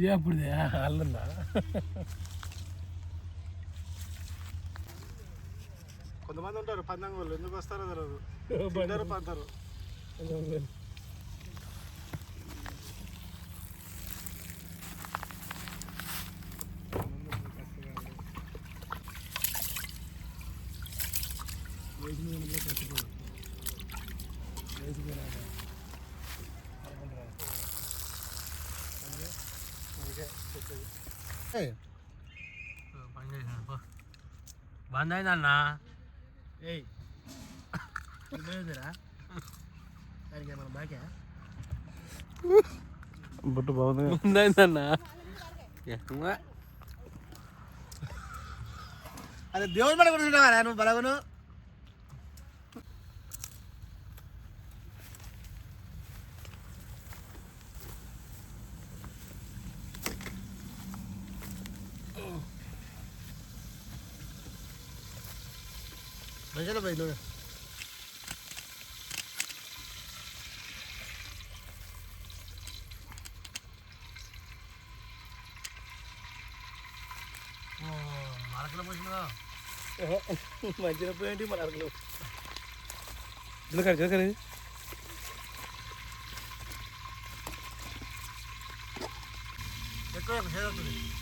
ఇదే అప్పుడుదే. అల్లుందా? కొంతమంది ఉంటారు పందంగ వాళ్ళు. ఎందుకు వస్తారో తెలియదు తింటారు పంతారు. పని బంద్ అయిందన్నా ఏయ్ బుట్టు బాగుంది. బంద్ అయిందన్నా అదే దేవుని పడ కూర్చుంటావా నువ్వు బలగను? మంచిగా పోయి నువ్వు మరకలు పోసినా మంచిగా పోయింటి మన అరకులు చిలకడ చిలకడ ఎక్కువ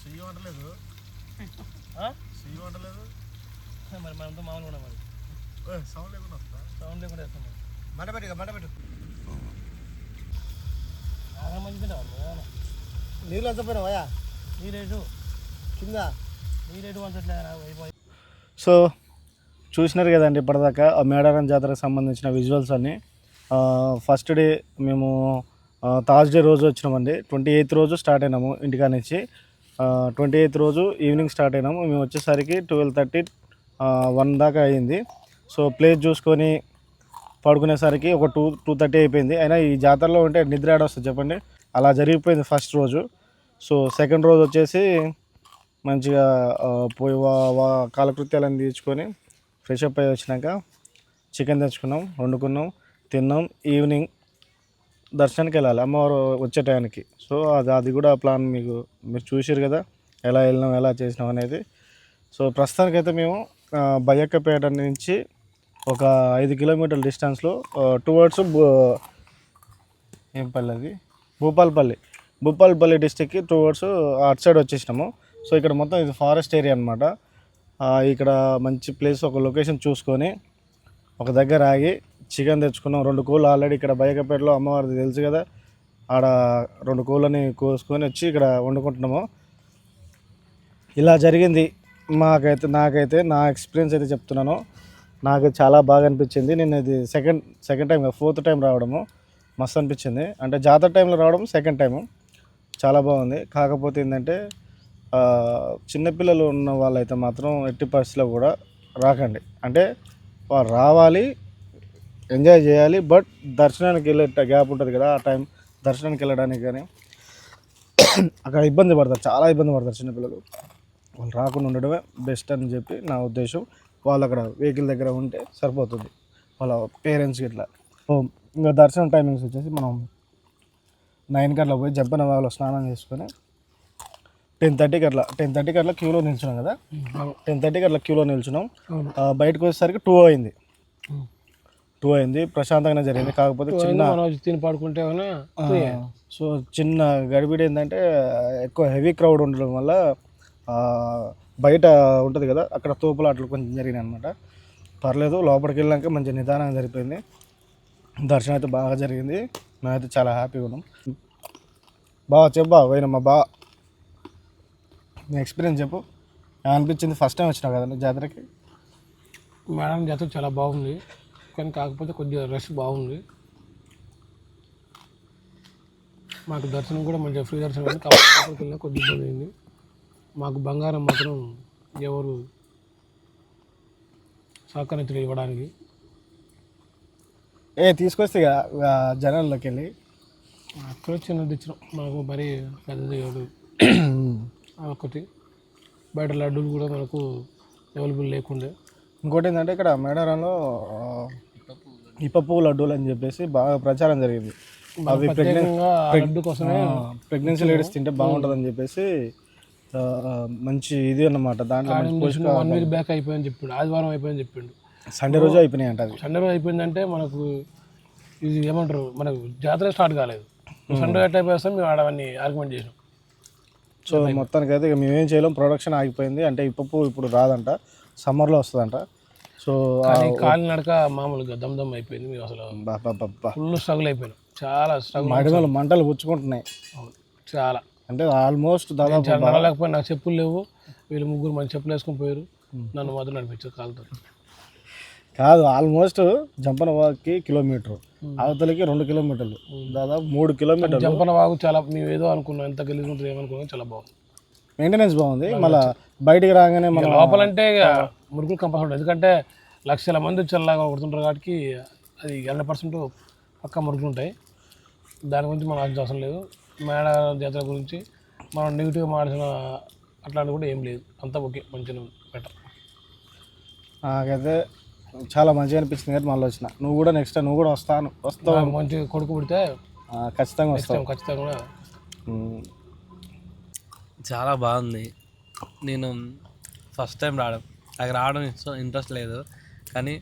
చెయ్యి వంటలేదు చెయ్యి వంటలేదు మరి మనంతా మామూలుగా ఉన్నాం మరి. సౌండ్ లేకుండా వస్తుందా? సౌండ్ లేకుండా వేస్తాం మంట పెట్టు మంట పెట్టు. బాగా మంచిగా నీళ్ళు అంచపోయినావా ఈ రేటు. కింద? ఈ రేటు వంచట్లే అయిపోయి. సో చూసినారు కదండి ఇప్పటిదాకా ఆ మేడారం జాతరకు సంబంధించిన విజువల్స్ అన్నీ. ఫస్ట్ డే మేము థర్స్డే రోజు వచ్చినామండి. ట్వంటీ ఎయిత్ రోజు స్టార్ట్ అయినాము ఇంటికా నుంచి ట్వంటీ ఎయిత్ రోజు ఈవినింగ్ స్టార్ట్ అయినాము. మేము వచ్చేసరికి ట్వెల్వ్ థర్టీ వన్ దాకా అయింది. సో ప్లేస్ చూసుకొని పడుకునేసరికి ఒక టూ టూ థర్టీ అయిపోయింది. అయినా ఈ జాతరలో ఉంటే నిద్ర ఆడొస్తుంది చెప్పండి. అలా జరిగిపోయింది ఫస్ట్ రోజు. సో సెకండ్ రోజు వచ్చేసి మంచిగా పోయి వా వా కాలకృత్యాలను తీర్చుకొని ఫ్రెష్ అప్ అయ్యి వచ్చినాక చికెన్ తెచ్చుకున్నాం వండుకున్నాం తిన్నాం. ఈవినింగ్ దర్శనానికి వెళ్ళాలి అమ్మవారు వచ్చే టైంకి సో అది అది కూడా ప్లాన్ మీకు మీరు చూసారు కదా ఎలా వెళ్ళినాం ఎలా చేసినాం అనేది. సో ప్రస్తుతానికైతే మేము బయ్యక్కపేట నుంచి ఒక ఐదు కిలోమీటర్ల డిస్టెన్స్లో టువర్డ్స్ ఏం పల్లి అది? భూపాలపల్లి. భూపాలపల్లి డిస్టిక్కి టువర్డ్స్ అటు సైడ్ వచ్చేసినాము. సో ఇక్కడ మొత్తం ఇది ఫారెస్ట్ ఏరియా అనమాట ఇక్కడ మంచి ప్లేస్ ఒక లొకేషన్ చూసుకొని ఒక దగ్గర ఆగి చికెన్ తెచ్చుకున్నాం. రెండు కోళ్ళు ఆల్రెడీ ఇక్కడ బయకపేటలో అమ్మవారిది తెలుసు కదా. ఆడ రెండు కోళ్ళని కోసుకొని వచ్చి ఇక్కడ వండుకుంటున్నాము. ఇలా జరిగింది. మాకైతే నాకైతే నా ఎక్స్పీరియన్స్ అయితే చెప్తున్నాను. నాకు చాలా బాగా అనిపించింది. నేను ఇది second second time fourth time రావడము. మస్తు అనిపించింది. అంటే జాతర టైంలో రావడం సెకండ్ టైము. చాలా బాగుంది. కాకపోతే ఏంటంటే చిన్నపిల్లలు ఉన్న వాళ్ళైతే మాత్రం ఎట్టి పరిస్థితిలో కూడా రాకండి. అంటే వారు రావాలి ఎంజాయ్ చేయాలి బట్ దర్శనానికి వెళ్ళే గ్యాప్ ఉంటుంది కదా ఆ టైం. దర్శనానికి వెళ్ళడానికి కానీ అక్కడ ఇబ్బంది పడతారు చాలా ఇబ్బంది పడతారు చిన్నపిల్లలు వాళ్ళు రాకుండా ఉండడమే బెస్ట్ అని చెప్పి నా ఉద్దేశం. వాళ్ళు అక్కడ వెహికల్ దగ్గర ఉంటే సరిపోతుంది. వాళ్ళ పేరెంట్స్కి ఇట్లా. ఇంకా దర్శనం టైమింగ్స్ వచ్చేసి మనం నైన్కి అట్లా పోయి జంపన వాగులో స్నానం చేసుకొని టెన్ థర్టీకి అట్లా టెన్ థర్టీకి అట్లా క్యూలో నిల్చున్నాం కదా. టెన్ థర్టీకి అట్లా క్యూలో నిల్చున్నాం. బయటకు వచ్చేసరికి టూ అయింది. టూ అయింది ప్రశాంతంగానే జరిగింది. కాకపోతే చిన్న తిని పడుకుంటే సో చిన్న గడిబిడి ఏంటంటే ఎక్కువ హెవీ క్రౌడ్ ఉండడం వల్ల బయట ఉంటుంది కదా అక్కడ తోపులాటలు కొంచెం జరిగినాయి అనమాట పర్లేదు లోపలికి వెళ్ళాక మంచి నిదానంగా జరిగిపోయింది. దర్శనం అయితే బాగా జరిగింది. మేమైతే చాలా హ్యాపీగా ఉన్నాం. బాగా చెప్పు బాగా పోయినా మా బా. నీ ఎక్స్పీరియన్స్ చెప్పు. అనిపించింది ఫస్ట్ టైం వచ్చినావు కదా నువ్వు జాతరకి? మేడం జాతర చాలా బాగుంది. కానీ కాకపోతే కొద్దిగా రష్ బాగుంది. మాకు దర్శనం కూడా మంచిగా ఫ్రీ దర్శనం అయింది. కాకపోతే వెళ్ళినా కొద్దిగా ఇబ్బంది అయింది. మాకు బంగారం మాత్రం ఎవరు సహకరించలేదు ఇవ్వడానికి. ఏ తీసుకొస్తే జనాల్లోకి వెళ్ళి. అక్కడ చిన్నది ఇచ్చినాం మాకు మరీ పెద్దది కాదు ఒకటి బయట లడ్డూలు కూడా మనకు అవైలబుల్ లేకుండే. ఇంకోటి ఏంటంటే ఇక్కడ మేడారంలో పువ్వు లడ్డూలు అని చెప్పేసి బాగా ప్రచారం జరిగింది. అవి లడ్డు కోసమే ప్రెగ్నెన్సీ లేడీస్ తింటే బాగుంటుంది అని చెప్పేసి మంచి ఇది అన్నమాట. దాంట్లో వన్ వీక్ బ్యాక్ అయిపోయిందని చెప్పిండు. ఆదివారం అయిపోయిందని చెప్పిండు. సండే రోజు అయిపోయినాయి అంట అది సండే రోజు అయిపోయిందంటే మనకు ఇది ఏమంటారు మనకు జాతర స్టార్ట్ కాలేదు. సండే ఎట్ అయిపోయేస్తాం మేము ఆడవన్నీ ఆర్గ్యుమెంట్ చేసాం సో మొత్తానికి అయితే ఇక మేమేం చేయలేం ప్రొడక్షన్ ఆగిపోయింది. అంటే ఇప్ప పువ్వు ఇప్పుడు రాదంట సమ్మర్లో వస్తుందంట. సో కానీ కాలినడక మామూలుగా దమ్ దమ్ అయిపోయింది. మేము అసలు ఫుల్ స్ట్రగుల్ అయిపోయినాం. చాలా స్ట్రగుల్ మడిమలు మంటలు పుచ్చుకుంటున్నాయి. చాలా. అంటే ఆల్మోస్ట్ దాదాపు చాలా నడవలేకపోయినా నాకు చెప్పులు లేవు. వీళ్ళు ముగ్గురు మంచి చెప్పులు వేసుకొని పోయారు. నన్ను మాత్రం నడిపించారు కాలుతో. కాదు ఆల్మోస్ట్ జంపన వాక్కి కిలోమీటర్ అవతలకి రెండు కిలోమీటర్లు. దాదాపు మూడు కిలోమీటర్లు. జంపన వాగు చాలా మేము ఏదో అనుకున్నాం ఎంత గలీజ్ ఉంటుంది ఏమనుకున్నాం చాలా బాగుంది. మెయింటెనెన్స్ బాగుంది. మళ్ళీ బయటికి రాగానే మనం లోపలంటే మురుగులు కంపల్సరీ ఉంటుంది. ఎందుకంటే లక్షల మంది వచ్చేలాగా కొడుతుంటారు కాబట్టి అది హండ్రెడ్ పర్సెంట్ పక్క మురుగులు ఉంటాయి. దాని గురించి మనం ఆలోచించ అవసరం లేదు. మేడ జాతర గురించి మనం నెగిటివ్గా మాట్లాడిన అట్లాంటివి కూడా ఏం లేదు. అంతా ఓకే మంచిగా బెటర్. నాకైతే చాలా మంచిగా అనిపించింది కాబట్టి మళ్ళీ వచ్చిన నువ్వు కూడా నెక్స్ట్ నువ్వు కూడా వస్తాను వస్తావు. మంచి కొడుకు పుడితే ఖచ్చితంగా వస్తావు. టైం ఖచ్చితంగా. చాలా బాగుంది. నేను ఫస్ట్ టైం రావడం. నాకు రావడం ఇష్టం ఇంట్రెస్ట్ లేదు. కానీ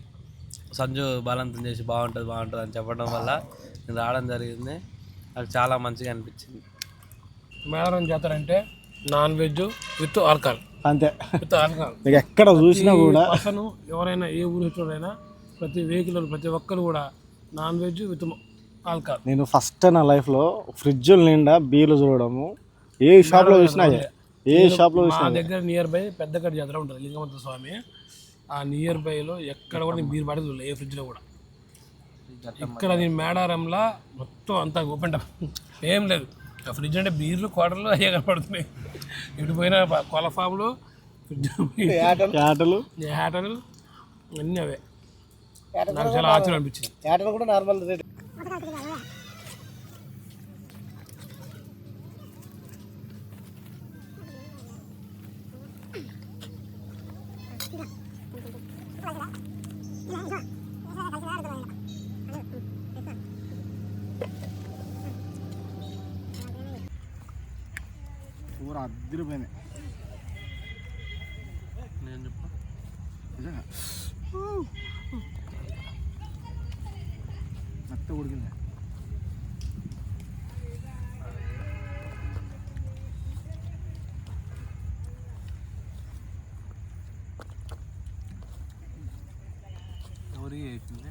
సంజు బలవంతం చేసి బాగుంటుంది బాగుంటుంది అని చెప్పడం వల్ల నేను రావడం జరిగింది. నాకు చాలా మంచిగా అనిపించింది. మేడారం జాతర అంటే నాన్ వెజ్ విత్ ఆల్కహాల్. అంతే. With alcohol. ఎక్కడ చూసినా కూడా. పర్సన్ ఎవరైనా ఏ ఊరు వచ్చినైనా ప్రతి వెహికల్ ప్రతి ఒక్కరు కూడా నాన్ వెజ్ విత్ ఆల్కహాల్. నేను ఫస్ట్ నా లైఫ్లో ఫ్రిడ్జ్ నిండా బీర్లు చూడడము. ఏ షాప్లో చూసినా అదే. ఏ షాప్లో మా. దగ్గర నియర్ బై పెద్దగడ్డ జాతర ఉంటుంది లింగమంత స్వామి. ఆ నియర్ బైలో ఎక్కడ కూడా నేను బీర్ బాటి చూడలేదు ఏ ఫ్రిడ్జ్లో కూడా. ఇక్కడ నేను మేడారంలో మొత్తం అంతా ఓపెన్ టప్ ఏం లేదు. ఆ ఫ్రిడ్జ్ అంటే బీర్లు క్వార్టర్లు అయ్యే కనపడుతున్నాయి. ఇటు పోయిన కోల ఫామ్లు ఫ్రిడ్జ్ ఆటలు? హ్యాటలు అన్నీ అవే. నాకు చాలా ఆశ్చర్యం అనిపించింది. ఆటలు కూడా నార్మల్ రేట్ కూర అద్దరిపోయినాయి నేను చెప్పు నిజంగా మెత్త ఉడికింది ఎవరికి వేసింది